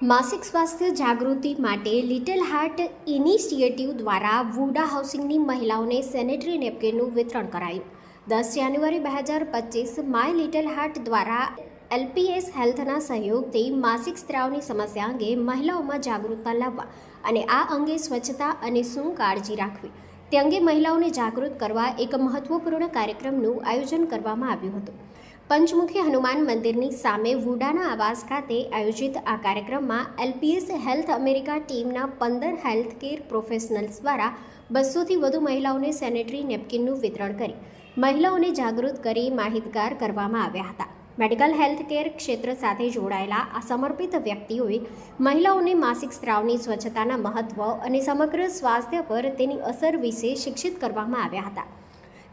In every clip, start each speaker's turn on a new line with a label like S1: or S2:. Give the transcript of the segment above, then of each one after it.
S1: માસિક સ્વાસ્થ્ય જાગૃતિ માટે લિટલ હાર્ટ ઇનિશિયેટિવ દ્વારા વુડા હાઉસિંગની મહિલાઓને સેનેટરી નેપકિનનું વિતરણ કરાયું. દસ જાન્યુઆરી બે હજાર પચીસ માય લિટલ હાર્ટ દ્વારા એલપીએસ હેલ્થના સહયોગથી માસિક સ્ત્રાવની સમસ્યા અંગે મહિલાઓમાં જાગૃતતા લાવવા અને આ અંગે સ્વચ્છતા અને શું કાળજી રાખવી તે અંગે મહિલાઓને જાગૃત કરવા એક મહત્વપૂર્ણ કાર્યક્રમનું આયોજન કરવામાં આવ્યું હતું. પંચમુખી હનુમાન મંદિરની સામે વુડાના આવાસ ખાતે આયોજિત આ કાર્યક્રમમાં એલપીએસ હેલ્થ અમેરિકા ટીમના પંદર હેલ્થ કેર પ્રોફેશનલ્સ દ્વારા બસોથી વધુ મહિલાઓને સેનેટરી નેપકિનનું વિતરણ કરી મહિલાઓને જાગૃત કરી માહિતગાર કરવામાં આવ્યા હતા. મેડિકલ હેલ્થ કેર ક્ષેત્ર સાથે જોડાયેલા આ સમર્પિત વ્યક્તિઓએ મહિલાઓને માસિક સ્ત્રાવની સ્વચ્છતાના મહત્વ અને સમગ્ર સ્વાસ્થ્ય પર તેની અસર વિશે શિક્ષિત કરવામાં આવ્યા હતા.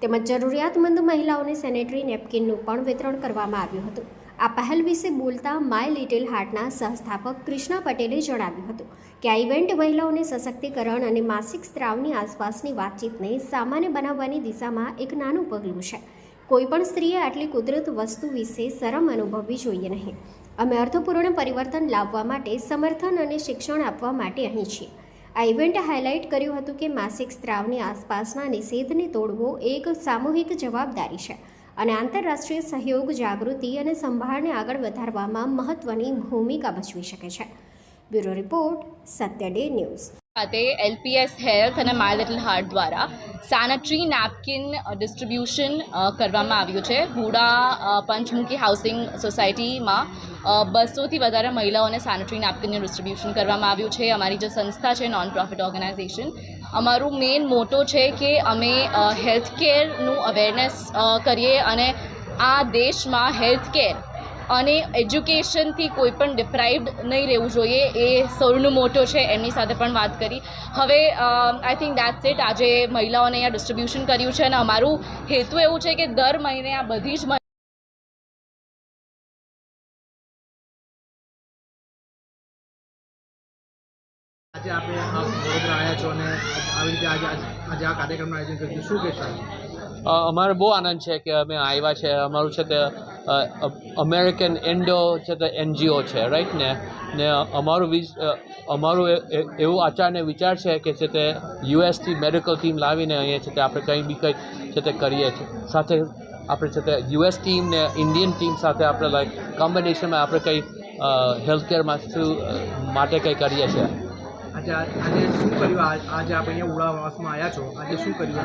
S1: તેમજ જરૂરિયાતમંદ મહિલાઓને સેનેટરી નેપકિનનું પણ વિતરણ કરવામાં આવ્યું હતું. આ પહેલ વિશે બોલતા માય લિટિલ હાર્ટના સહસ્થાપક કૃષ્ણા પટેલે જણાવ્યું હતું કે આ ઇવેન્ટ મહિલાઓને સશક્તિકરણ અને માસિક સ્ત્રાવની આસપાસની વાતચીતને સામાન્ય બનાવવાની દિશામાં એક નાનું પગલું છે. કોઈપણ સ્ત્રીએ આટલી કુદરત વસ્તુ વિશે શરમ અનુભવવી જોઈએ નહીં. અમે અર્થપૂર્ણ પરિવર્તન લાવવા માટે સમર્થન અને શિક્ષણ આપવા માટે અહીં છીએ. આ ઇવેન્ટે હાઇલાઇટ કર્યું હતું કે માસિક સ્ત્રાવની આસપાસના નિષેધને તોડવો એક સામૂહિક જવાબદારી છે અને આંતરરાષ્ટ્રીય સહયોગ, જાગૃતિ અને સંભાળને આગળ વધારવામાં મહત્વની ભૂમિકા ભજવી શકે છે. Bureau report Satya day news.
S2: ખાતે એલપીએસ, હેલ્થ અને માય લિટલ હાર્ટ દ્વારા સેનેટરી નેપકિન ડિસ્ટ્રીબ્યુશન કરવામાં આવ્યું છે. હુડા પંચમુખી હાઉસિંગ સોસાયટીમાં બસોથી વધારે મહિલાઓને સેનેટરી નેપકિનનું ડિસ્ટ્રીબ્યુશન કરવામાં આવ્યું છે. અમારી જે સંસ્થા છે નોન પ્રોફિટ ઓર્ગેનાઇઝેશન અમારું મેઇન મોટો છે કે અમે હેલ્થ કેરનું અવેરનેસ કરીએ અને આ દેશમાં હેલ્થ કેર અને એજ્યુકેશનથી કોઈ પણ ડિપ્રાઇવ્ડ નહીં રહેવું જોઈએ એ સૌનો મોટો છે એમની સાથે પણ વાત કરી. હવે આઈ થિંક દેટ્સ ઇટ આજે મહિલાઓને અહીંયા ડિસ્ટ્રીબ્યુશન કર્યું છે અને અમારું હેતુ એવું છે કે દર મહિને આ બધી જ
S3: આજે આપણે વડોદરા આવ્યા છો અને આવી રીતે આજે આજે આ કાર્યક્રમનું આયોજન કર્યું શું કહેશો?
S4: અમારે બહુ આનંદ છે કે અમે આવ્યા છે. અમારું છે તે અમેરિકન એન્ડો છે તે એનજીઓ છે રાઈટ ને ને અમારું વિચ- અમારું એવું આચારને વિચાર છે કે છે તે યુએસથી મેડિકલ ટીમ લાવીને અહીંયા છે તે આપણે કંઈ બી કંઈ છે તે કરીએ છીએ. સાથે આપણે છે તે યુએસ ટીમ ને ઇન્ડિયન ટીમ સાથે આપણે લાઈક કોમ્બિનેશનમાં આપણે કંઈ હેલ્થ કેરમાં માટે કંઈ કરીએ છીએ.
S3: આજે આજે શું કર્યું? આજે આપણે અહીંયા ઉડાવાસમાં આવ્યા છો. આજે શું કર્યું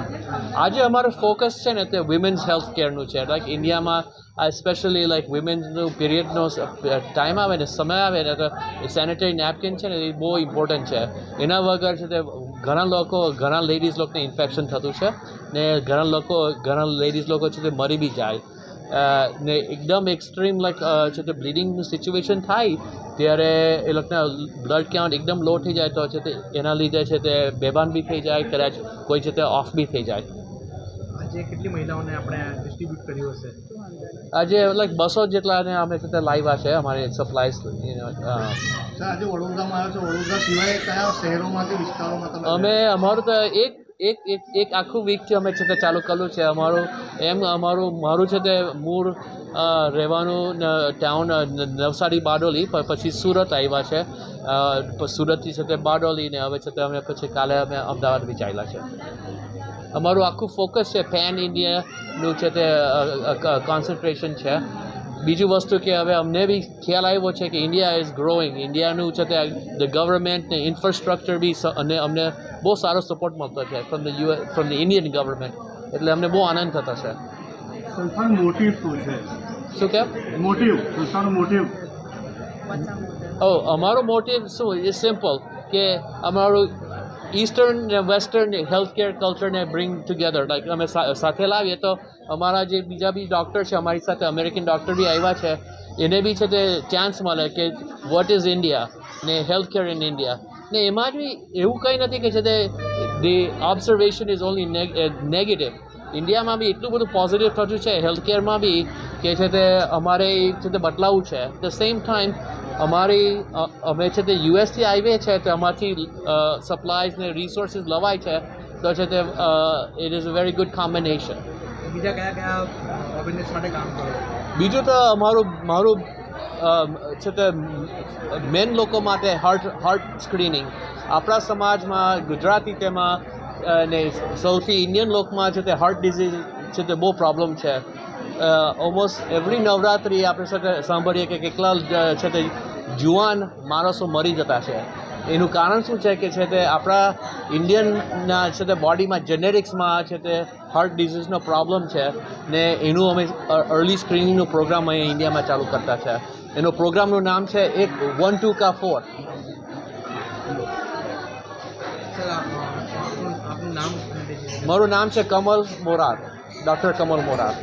S4: આજે અમારું ફોકસ છે ને તે વિમેન્સ હેલ્થ કેરનું છે. લાઈક ઇન્ડિયામાં સ્પેશિયલી લાઈક વિમેન્સનું પીરિયડનો ટાઈમ આવે ને, સમય આવે ને, તો સેનિટરી નેપકિન છે ને, એ બહુ ઇમ્પોર્ટન્ટ છે. એના વગર છે તે ઘણા લોકો, ઘણા લેડીઝ લોકોને ઇન્ફેક્શન થતું છે ને ઘણા લોકો, ઘણા લેડીઝ લોકો છે તે મરી બી જાય. ને એકદમ એક્સ્ટ્રીમ લાઈક છે તે બ્લીડિંગનું સિચ્યુએશન થાય ત્યારે એ લોકોના બ્લડ કાઉન્ટ એકદમ લો થઈ જાય તો છે તે એના લીધે છે તે બેભાન બી થઈ જાય કદાચ કોઈ છે તે ઓફ બી થઈ જાય.
S3: આજે કેટલી મહિલાઓને આપણે ડિસ્ટ્રીબ્યુટ કર્યું હશે?
S4: આજે લાઈક બસો જેટલાને અમે છે તે લાવ્યા છે અમારી સપ્લાય
S3: સર આજે વડોદરામાં આવ્યો છો વડોદરા સિવાય કયા શહેરોમાંથી વિસ્તારોમાં
S4: અમે અમારું તો એક એક એક એક આખું વીકથી અમે છે તે ચાલુ કરેલું છે. અમારું એમ અમારું, મારું છે તે મૂળ રહેવાનું ટાઉન નવસારી બારડોલી પછી સુરત આવ્યા છે. સુરતથી છે તે બારડોલી ને હવે છે તે અમે પછી કાલે અમે અમદાવાદ બી ચાલ્યા છે. અમારું આખું ફોકસ છે પેન ઇન્ડિયાનું છે તે કોન્સન્ટ્રેશન છે. બીજું વસ્તુ કે હવે અમને બી ખ્યાલ આવ્યો છે કે ઇન્ડિયા ઇઝ ગ્રોઈંગ ઇન્ડિયાનું છે તે ધ ગવર્મેન્ટ ને ઇન્ફ્રાસ્ટ્રક્ચર બી અને અમને બહુ સારો સપોર્ટ મળતો છે from the US from the Indian government એટલે અમને બહુ આનંદ થતો છે.
S3: સંસ્થાનો મોટિવ શું છે?
S4: શું કેમ?
S3: મોટિવ સંસ્થાનો મોટિવ
S4: ઓ અમારો મોટિવ શું? એ સિમ્પલ કે અમારું ઈસ્ટર્ન ને વેસ્ટર્ન હેલ્થ કેર કલ્ચરને બ્રિંગ ટુગેધર લાઈક અમે સાથે લાવીએ તો અમારા જે બીજા બી ડૉક્ટર છે અમારી સાથે અમેરિકન ડૉક્ટર બી આવ્યા છે. એને બી છે તે ચાન્સ મળે કે વોટ ઇઝ ઇન્ડિયા ને હેલ્થ કેર ઇન ઇન્ડિયા ને એમાં બી એવું કંઈ નથી કે છે તે the observation is only negative ઇન્ડિયામાં બી એટલું બધું પોઝિટિવ થતું છે હેલ્થ કેરમાં બી કે છે તે અમારે છે તે બદલાવું છે. ધ સેમ ટાઈમ અમારી અમે છે તે યુએસથી આવીએ છે તો અમારથી સપ્લાયઝ ને રિસોર્સિસ લવાય છે તો છે તે it is a very good combination
S3: બીજા કયા કયા ઓર્ગેનાઇઝ માટે કામ કરો?
S4: બીજું તો અમારું મારું છે તે મેન લોકો માટે હાર્ટ હાર્ટ સ્ક્રીનિંગ આપણા સમાજમાં, ગુજરાતી તેમાં, અને સૌથી ઇન્ડિયન લોકમાં છે તે હાર્ટ ડિઝીઝ છે તે બહુ પ્રોબ્લેમ છે. ઓલમોસ્ટ એવરી નવરાત્રિ આપણે સાંભળીએ કે કેટલા છે તે જુવાન માણસો મરી જતા છે. એનું કારણ શું છે કે છે તે આપણા ઇન્ડિયનના છે તે બોડીમાં જેનેરિક્સમાં છે તે હાર્ટ ડિઝીઝનો પ્રોબ્લેમ છે ને એનું અમે અર્લી સ્ક્રીનિંગનો પ્રોગ્રામ અહીંયા ઇન્ડિયામાં ચાલુ કરતા છે. એનો પ્રોગ્રામનું નામ છે એક વન ટુ કા ફોર મારું નામ છે કમલ મોરાર ડૉક્ટર કમલ મોરાર.